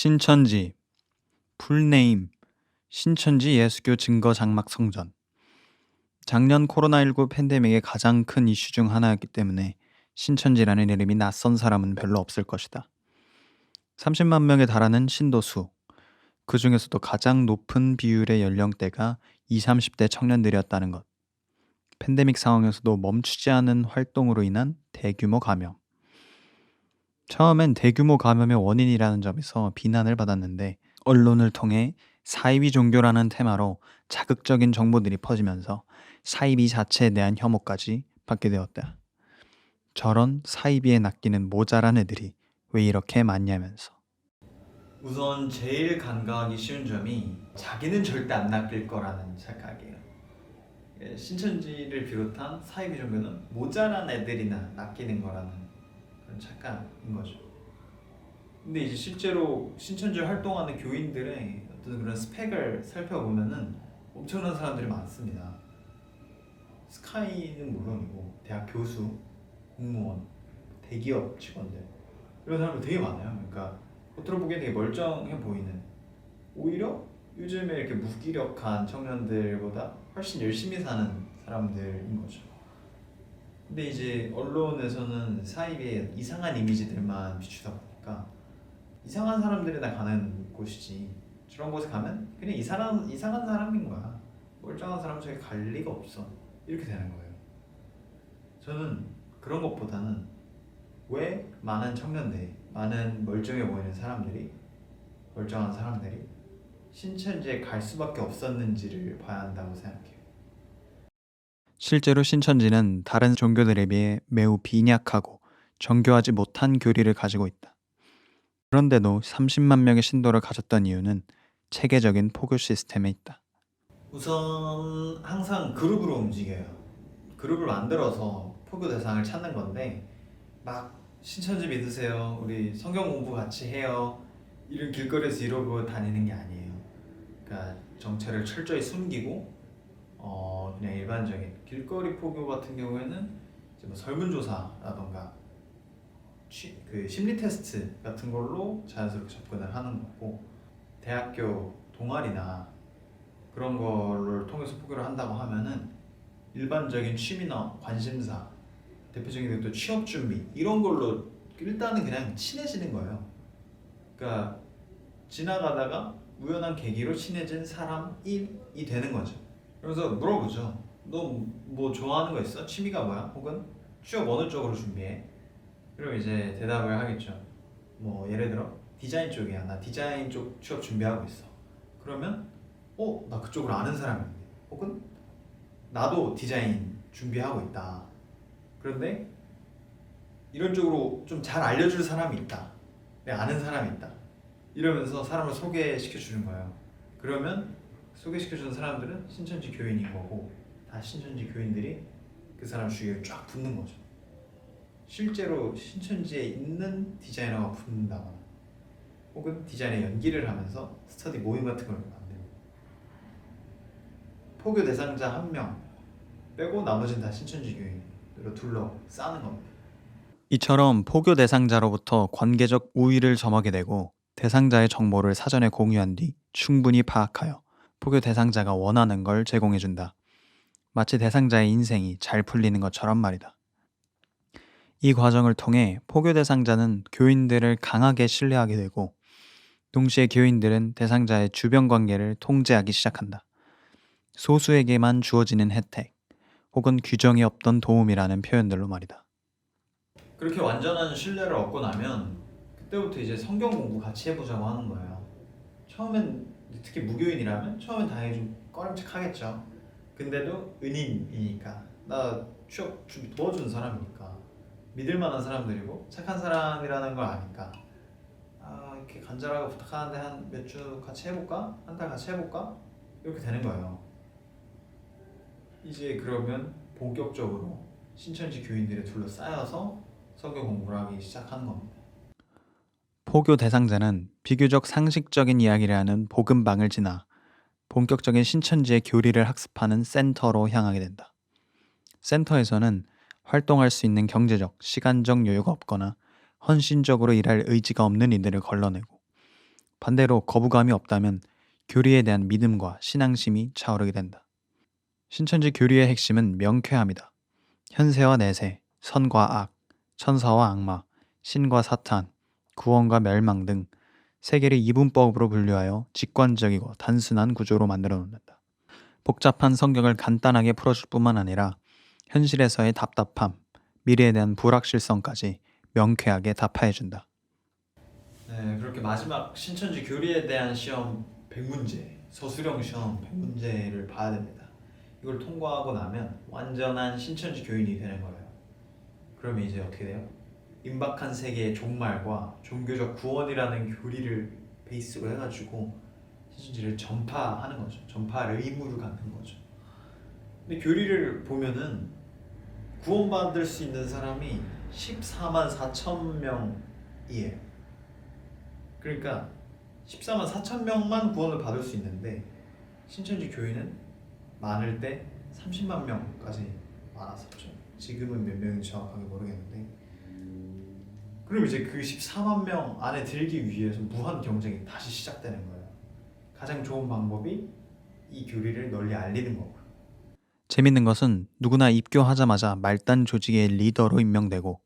신천지 풀네임 신천지 예수교 증거 장막 성전 작년 코로나19 팬데믹의 가장 큰 이슈 중 하나였기 때문에 신천지라는 이름이 낯선 사람은 별로 없을 것이다. 30만 명에 달하는 신도수 그 중에서도 가장 높은 비율의 연령대가 20, 30대 청년들이었다는 것. 팬데믹 상황에서도 멈추지 않은 활동으로 인한 대규모 감염. 처음엔 대규모 감염의 원인이라는 점에서 비난을 받았는데 언론을 통해 사이비 종교라는 테마로 자극적인 정보들이 퍼지면서 사이비 자체에 대한 혐오까지 받게 되었다. 저런 사이비에 낚이는 모자란 애들이 왜 이렇게 많냐면서. 우선 제일 간과하기 쉬운 점이 자기는 절대 안 낚일 거라는 착각이에요. 예, 신천지를 비롯한 사이비 종교는 모자란 애들이나 낚이는 거라는 그런 착각인 거죠. 근데 이제 실제로 신천지 활동하는 교인들의 어떤 그런 스펙을 살펴보면은 엄청난 사람들이 많습니다. 스카이는 물론이고 대학 교수, 공무원, 대기업 직원들 이런 사람들 되게 많아요. 그러니까 겉으로 보기엔 되게 멀쩡해 보이는 오히려 요즘에 이렇게 무기력한 청년들보다 훨씬 열심히 사는 사람들인 거죠. 근데 이제 언론에서는 사이비에 이상한 이미지들만 비추다 보니까 이상한 사람들이나 가는 곳이지 저런 곳에 가면 그냥 이 사람 이상한 사람인 거야 멀쩡한 사람 저기 갈 리가 없어 이렇게 되는 거예요. 저는 그런 것보다는 왜 많은 청년들, 많은 멀쩡해 보이는 사람들이 멀쩡한 사람들이 신천지에 갈 수밖에 없었는지를 봐야 한다고 생각해요. 실제로 신천지는 다른 종교들에 비해 매우 빈약하고 정교하지 못한 교리를 가지고 있다. 그런데도 30만 명의 신도를 가졌던 이유는 체계적인 포교 시스템에 있다. 우선 항상 그룹으로 움직여요. 그룹을 만들어서 포교 대상을 찾는 건데 막 신천지 믿으세요. 우리 성경 공부 같이 해요. 이런 길거리에서 이러고 다니는 게 아니에요. 그러니까 정체를 철저히 숨기고 어 그냥 일반적인 길거리 포교 같은 경우에는 이제 뭐 설문조사라던가 취, 그 심리 테스트 같은 걸로 자연스럽게 접근을 하는 거고 대학교 동아리나 그런 거를 통해서 포교를 한다고 하면은 일반적인 취미나 관심사 대표적인 것도 취업 준비 이런 걸로 일단은 그냥 친해지는 거예요. 그러니까 지나가다가 우연한 계기로 친해진 사람이 되는 거죠. 그래서 물어보죠. 너 뭐 좋아하는 거 있어? 취미가 뭐야? 혹은 취업 어느 쪽으로 준비해? 그럼 이제 대답을 하겠죠. 뭐 예를 들어 디자인 쪽이야. 나 디자인 쪽 취업 준비하고 있어. 그러면 어, 나 그쪽으로 아는 있네. 혹은 나도 디자인 준비하고 있다. 그런데 이런 쪽으로 좀 잘 알려줄 사람이 있다. 내가 아는 사람이 있다. 이러면서 사람을 소개시켜 주는 거예요. 그러면 소개시켜 주는 사람들은 신천지 교인인 거고 다 신천지 교인들이 그 사람 주위에 쫙 붙는 거죠. 실제로 신천지에 있는 디자이너가 붙는다거나 혹은 디자인에 연기를 하면서 스터디 모임 같은 걸 만들고 포교 대상자 한 명 빼고 나머지는 다 신천지 교인으로 둘러 싸는 겁니다. 이처럼 포교 대상자로부터 관계적 우위를 점하게 되고 대상자의 정보를 사전에 공유한 뒤 충분히 파악하여 포교 대상자가 원하는 걸 제공해준다. 마치 대상자의 인생이 잘 풀리는 것처럼 말이다. 이 과정을 통해 포교 대상자는 교인들을 강하게 신뢰하게 되고 동시에 교인들은 대상자의 주변 관계를 통제하기 시작한다. 소수에게만 주어지는 혜택 혹은 규정이 없던 도움이라는 표현들로 말이다. 그렇게 완전한 신뢰를 얻고 나면 그때부터 이제 성경 공부 같이 해보자고 하는 거예요. 처음엔 특히 무교인이라면 처음엔 당연히 좀 꺼림칙하겠죠. 근데도 은인이니까 나 취업 준비 도와주는 사람이니까 믿을 만한 사람들이고 착한 사람이라는 걸 아니까 아 이렇게 간절하게 부탁하는데 한 몇 주 같이 해볼까? 한 달 같이 해볼까? 이렇게 되는 거예요. 이제 그러면 본격적으로 신천지 교인들에 둘러싸여서 성경 공부를 하기 시작하는 겁니다. 포교 대상자는 비교적 상식적인 이야기를 하는 복음방을 지나 본격적인 신천지의 교리를 학습하는 센터로 향하게 된다. 센터에서는 활동할 수 있는 경제적, 시간적 여유가 없거나 헌신적으로 일할 의지가 없는 이들을 걸러내고 반대로 거부감이 없다면 교리에 대한 믿음과 신앙심이 차오르게 된다. 신천지 교리의 핵심은 명쾌함이다. 현세와 내세, 선과 악, 천사와 악마, 신과 사탄, 구원과 멸망 등 세계를 이분법으로 분류하여 직관적이고 단순한 구조로 만들어 놓는다. 복잡한 성경을 간단하게 풀어줄 뿐만 아니라 현실에서의 답답함, 미래에 대한 불확실성까지 명쾌하게 답하해준다. 네, 그렇게 마지막 신천지 교리에 대한 시험 100문제, 서술형 시험 100문제를 봐야 됩니다. 이걸 통과하고 나면 완전한 신천지 교인이 되는 거예요. 그러면 이제 어떻게 돼요? 임박한 세계의 종말과 종교적 구원이라는 교리를 베이스로 해가지고 신천지를 전파하는 거죠. 전파할 의무를 갖는 거죠. 근데 교리를 보면은 구원받을 수 있는 사람이 14만 4천 명이에요. 그러니까 14만 4천 명만 구원을 받을 수 있는데 신천지 교인은 많을 때 30만 명까지 많았었죠. 지금은 몇 명인지 정확하게 모르겠는데 그럼 이제 그 14만 명 안에 들기 위해서 무한 경쟁이 다시 시작되는 거예요. 가장 좋은 방법이 이 교리를 널리 알리는 거고요. 재밌는 것은 누구나 입교하자마자 말단 조직의 리더로 임명되고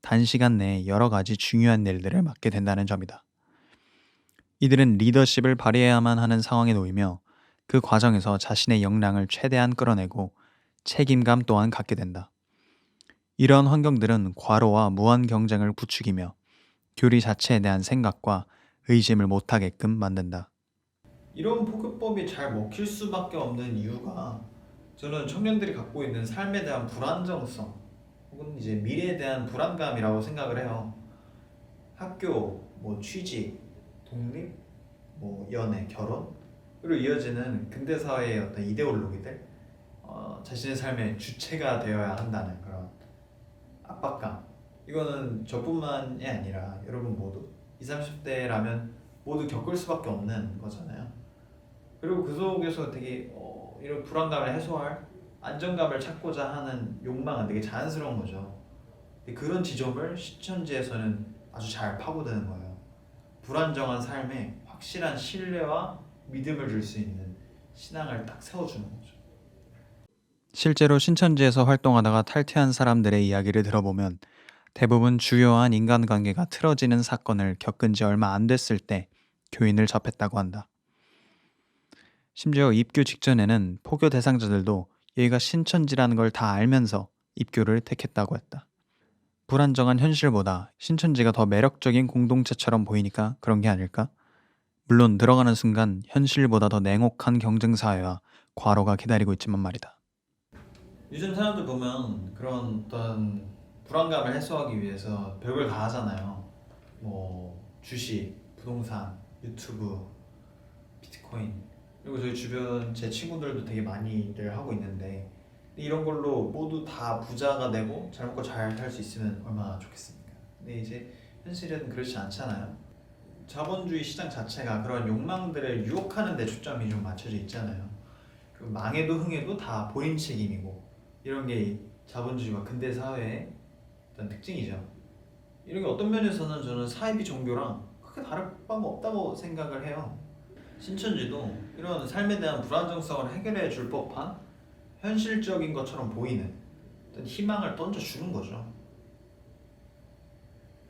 단시간 내에 여러 가지 중요한 일들을 맡게 된다는 점이다. 이들은 리더십을 발휘해야만 하는 상황에 놓이며 그 과정에서 자신의 역량을 최대한 끌어내고 책임감 또한 갖게 된다. 이러한 환경들은 과로와 무한 경쟁을 부추기며 교리 자체에 대한 생각과 의심을 못하게끔 만든다. 이런 포교법이 잘 먹힐 수밖에 없는 이유가 저는 청년들이 갖고 있는 삶에 대한 불안정성 혹은 이제 미래에 대한 불안감이라고 생각을 해요. 학교, 뭐 취직, 독립, 뭐 연애, 결혼 으로 이어지는 근대 사회의 어떤 이데올로기들, 어, 자신의 삶의 주체가 되어야 한다는 그런 압박감. 이거는 저뿐만이 아니라 여러분 모두 20, 30대라면 모두 겪을 수밖에 없는 거잖아요. 그리고 그 속에서 되게 어, 이런 불안감을 해소할 안정감을 찾고자 하는 욕망은 되게 자연스러운 거죠. 그런 지점을 시천지에서는 아주 잘 파고드는 거예요. 불안정한 삶에 확실한 신뢰와 믿음을 줄 수 있는 신앙을 딱 세워주는 거죠. 실제로 신천지에서 활동하다가 탈퇴한 사람들의 이야기를 들어보면 대부분 주요한 인간관계가 틀어지는 사건을 겪은 지 얼마 안 됐을 때 교인을 접했다고 한다. 심지어 입교 직전에는 포교 대상자들도 얘가 신천지라는 걸 다 알면서 입교를 택했다고 했다. 불안정한 현실보다 신천지가 더 매력적인 공동체처럼 보이니까 그런 게 아닐까? 물론 들어가는 순간 현실보다 더 냉혹한 경쟁 사회와 과로가 기다리고 있지만 말이다. 요즘 사람들 보면 그런 어떤 불안감을 해소하기 위해서 별걸 다 하잖아요. 뭐 주식, 부동산, 유튜브, 비트코인 그리고 저희 주변 제 친구들도 되게 많이들 하고 있는데 이런 걸로 모두 다 부자가 되고 잘 먹고 잘 살 수 있으면 얼마나 좋겠습니까? 근데 이제 현실은 그렇지 않잖아요. 자본주의 시장 자체가 그런 욕망들을 유혹하는 데 초점이 좀 맞춰져 있잖아요. 그 망해도 흥해도 다 본인 책임이고 이런 게 자본주의와 근대 사회의 어떤 특징이죠. 이런 게 어떤 면에서는 저는 사이비 종교랑 크게 다를 바가 없다고 생각을 해요. 신천지도 이런 삶에 대한 불안정성을 해결해 줄 법한 현실적인 것처럼 보이는 어떤 희망을 던져 주는 거죠.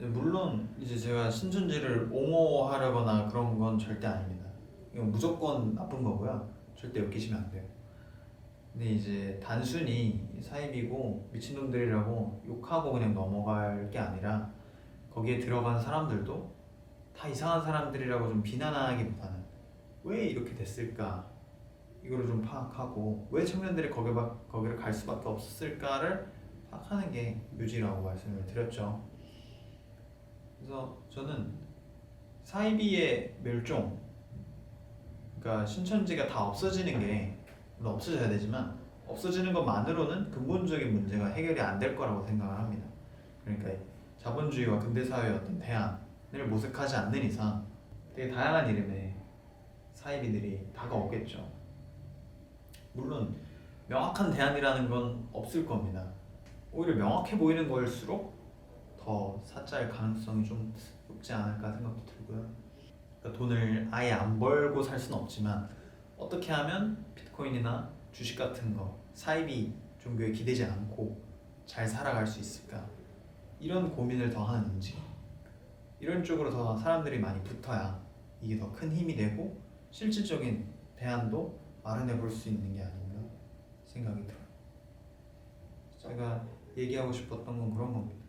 물론 이제 제가 신천지를 옹호하려거나 그런 건 절대 아닙니다. 이건 무조건 나쁜 거고요. 절대 엮이시면 안 돼요. 근데 이제 단순히 사입이고 미친놈들이라고 욕하고 그냥 넘어갈 게 아니라 거기에 들어간 사람들도 다 이상한 사람들이라고 좀 비난하기보다는 왜 이렇게 됐을까 이거를 좀 파악하고 왜 청년들이 거기 거기를 갈 수밖에 없었을까를 파악하는 게 묘지라고 말씀을 드렸죠. 그래서 저는 사이비의 멸종, 그러니까 신천지가 다 없어지는 게 물론 없어져야 되지만 없어지는 것만으로는 근본적인 문제가 해결이 안 될 거라고 생각을 합니다. 그러니까 자본주의와 근대 사회의 어떤 대안을 모색하지 않는 이상 되게 다양한 이름의 사이비들이 다가오겠죠. 물론 명확한 대안이라는 건 없을 겁니다. 오히려 명확해 보이는 걸수록 더 사짜일 가능성이 좀 높지 않을까 생각도 들고요. 그러니까 돈을 아예 안 벌고 살 수는 없지만 어떻게 하면 비트코인이나 주식 같은 거 사이비 종교에 기대지 않고 잘 살아갈 수 있을까 이런 고민을 더 하는 움직임 이런 쪽으로 더 사람들이 많이 붙어야 이게 더 큰 힘이 되고 실질적인 대안도 마련해 볼 수 있는 게 아닌가 생각이 들어요. 제가 얘기하고 싶었던 건 그런 겁니다.